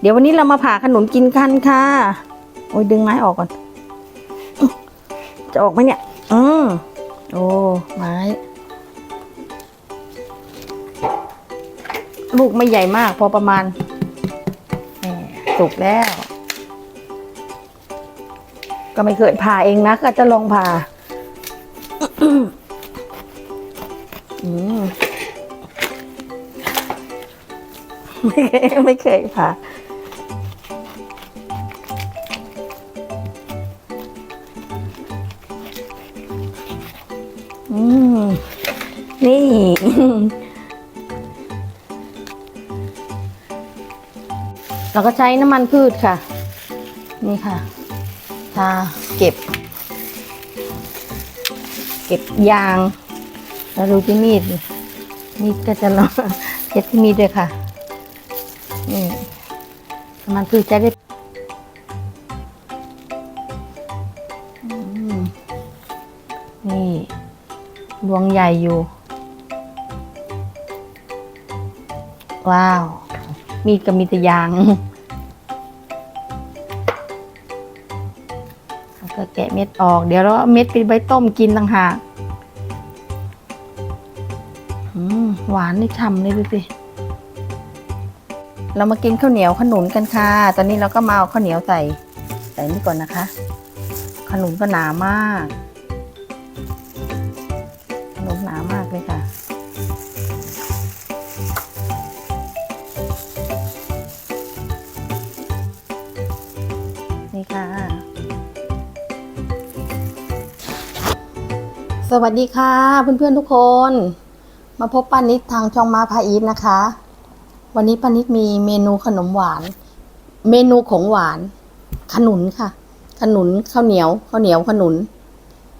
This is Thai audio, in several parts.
เดี๋ยววันนี้เรามาผ่าขนุนกินกันค่ะ โอ้ยดึงไม้ออกก่อน จะออกไหมเนี่ย อืมโอ้ไม้ ลูกไม่ใหญ่มากพอประมาณสุกแล้ว ก็ไม่เคยผ่าเองนะ ก็จะลองผ่าอืม ไม่เคยไม่เคยผ่า เราก็ใช้น้ำมันพืชค่ะ นี่ค่ะ ทาเก็บ เก็บยางแล้วดูที่มีด มีดก็จะลองเช็ดที่มีดด้วยค่ะ นี่น้ำมันพืชจะได้นี่ดวงใหญ่อยู่ ว้าว มีดก็มีแต่ยาง แล้วก็แกะเม็ดออก เดี๋ยวเราเอาเม็ดไปใบต้มกินต่างหากหวานนี่ฉ่ำเลยดูสิเรามากินข้าวเหนียวขนุนกันค่ะ ตอนนี้เราก็มาเอาข้าวเหนียวใส่ ใส่นี่ก่อนนะคะ ขนุนก็หนามาก วัสดีค่ะ เพื่อนๆทุกคน มาพบป้านิดทางช่องมาพาอีฟนะคะ วันนี้ป้านิดมีเมนูขนมหวาน เมนูของหวาน ขนุนค่ะ ขนุนข้าวเหนียวข้าวเหนียวขนุน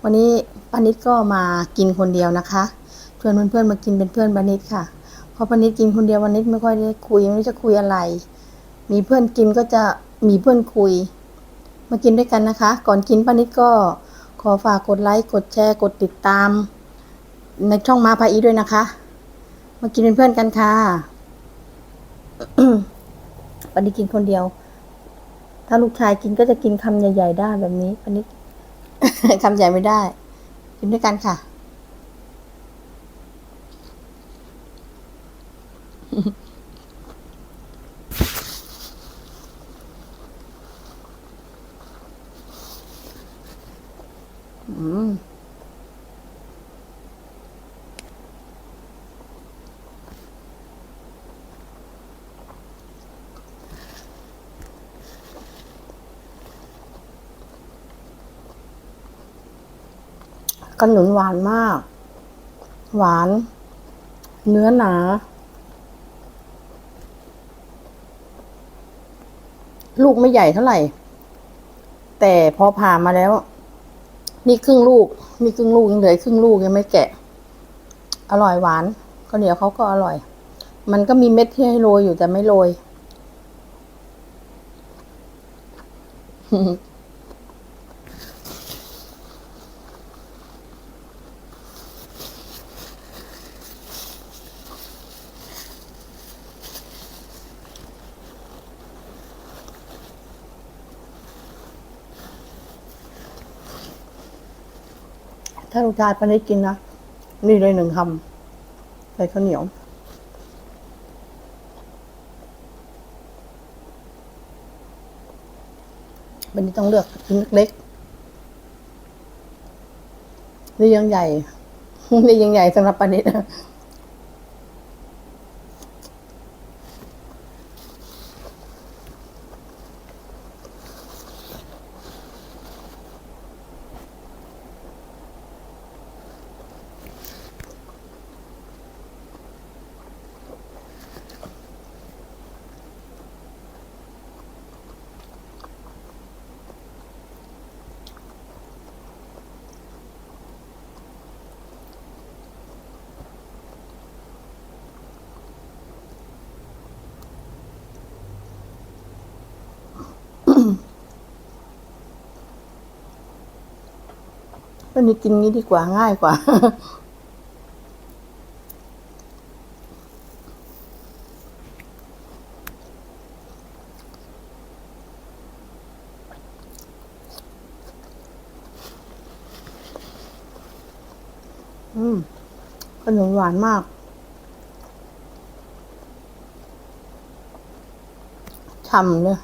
วันนี้ป้านิดก็มากินคนเดียวนะคะชวนเพื่อนๆมากินเป็นเพื่อนป้านิดค่ะเพราะป้านิดกินคนเดียววันนิดไม่ค่อยได้คุยไม่รู้จะคุยอะไร มีเพื่อนกินก็จะมีเพื่อนคุย มากินด้วยกันนะคะ ก่อนกินป้านิดก็ ขอฝากกดไลค์กดแชร์กดติดตาม ในช่องมาพาอีด้วยนะคะ มากินเป็นเพื่อนกันค่ะปันนี้กินคนเดียว ถ้าลูกชายกินก็จะกินคำใหญ่ ๆ ได้แบบนี้ปันนี้คำใหญ่ไม่ได้ กินด้วยกันค่ะ อืม ขนุนหวานมาก หวาน เนื้อหนา ลูกไม่ใหญ่เท่าไหร่ แต่พอผ่ามาแล้ว นี่ครึ่งลูก นี่ครึ่งลูกยังเหลือครึ่งลูกยังไม่แกะ อร่อยหวานข้าวเหนียวเขาก็อร่อย มันก็มีเม็ดที่ให้โรยอยู่แต่ไม่โรยาลูกชายปานได้กินนะ นี่เลยหนึ่งคำใส่ข้าวเหนียว วันนี้ต้องเลือกชิ้นเล็กนี่ยังใหญ่นี่ยังใหญ่สำหรับปานิด วันนี้กินนี้ดีกว่าง่ายกว่า อืมขนมหวานมาก ฉ่ำเลย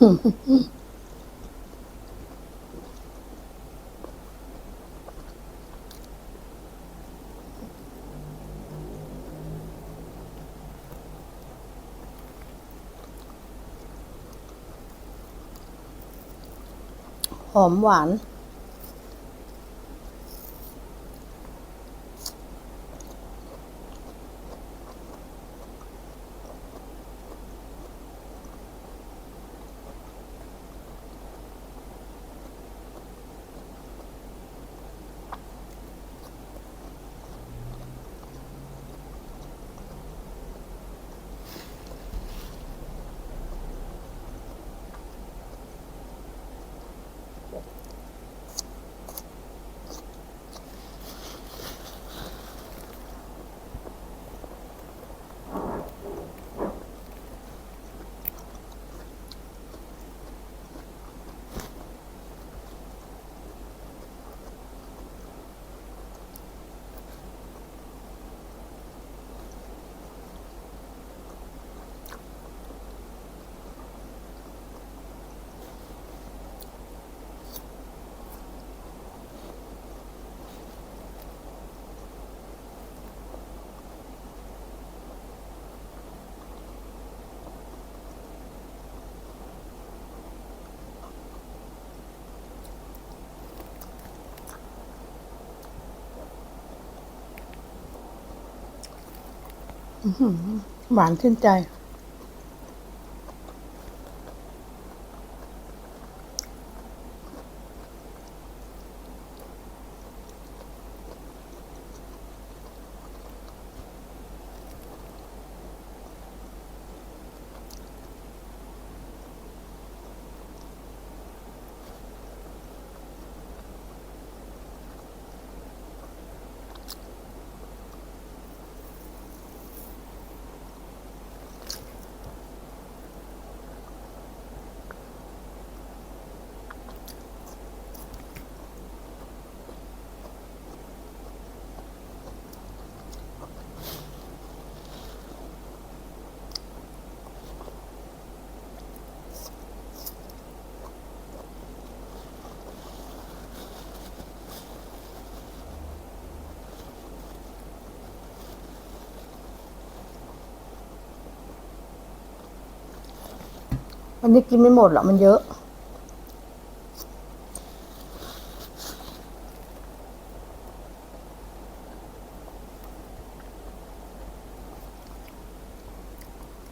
หอมหวาน หวานชื่นใจ วันนี้กินไม่หมดหรอกมันเยอะ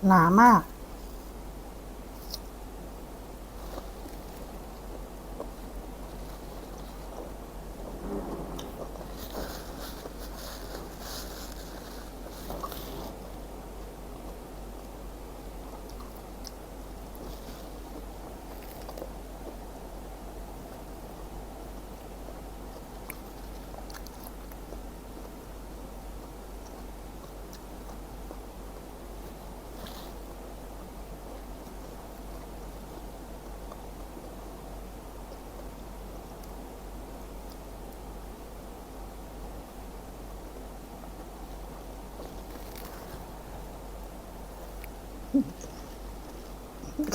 หนามาก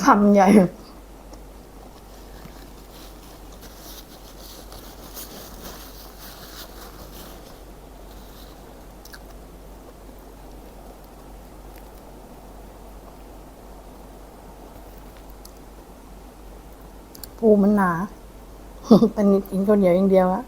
คำใหญ่ ปูมันหนาตอนนี้กินข้าวเหนียวอย่างเดียวอะ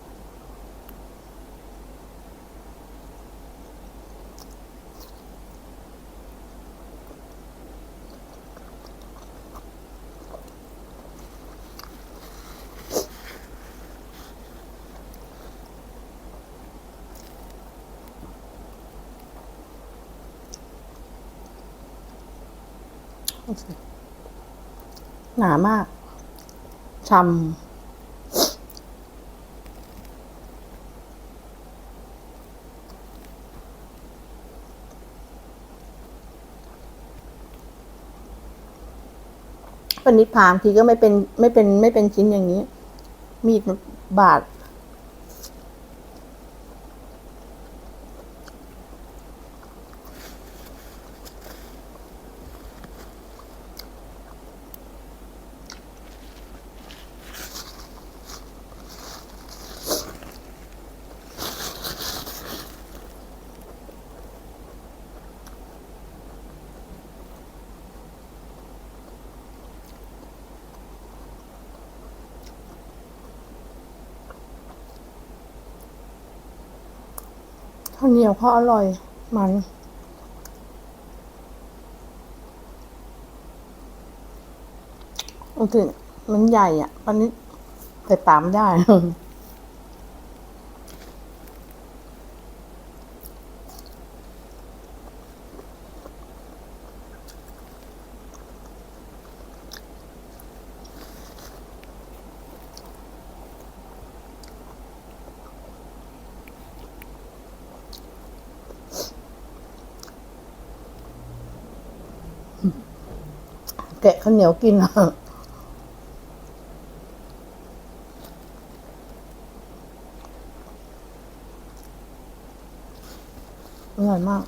หนามากช่ำปนิดพามทีก็ไม่เป็นไม่เป็นไม่เป็นชิ้นอย่างนี้ มีดบาด ข้าวเหนียวเขาอร่อยมันโอเคมันใหญ่อะปันนี้ใส่ปามได้ แกะข้าวเหนียวกินอะอร่อยมาก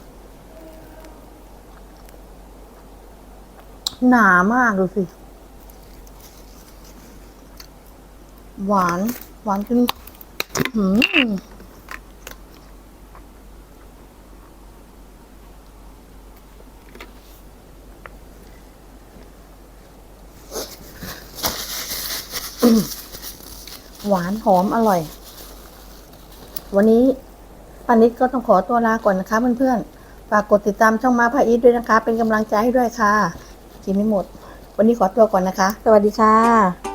หนามากดูสิ หวาน หวานจนหืม วานหอมอร่อย วันนี้ปานิดก็ต้องขอตัวลาก่อนนะคะเพื่อนๆ ฝากกดติดตามช่องมาพาอีทด้วยนะคะ เป็นกำลังใจให้ด้วยค่ะกินไม่หมด วันนี้ขอตัวก่อนนะคะ สวัสดีค่ะ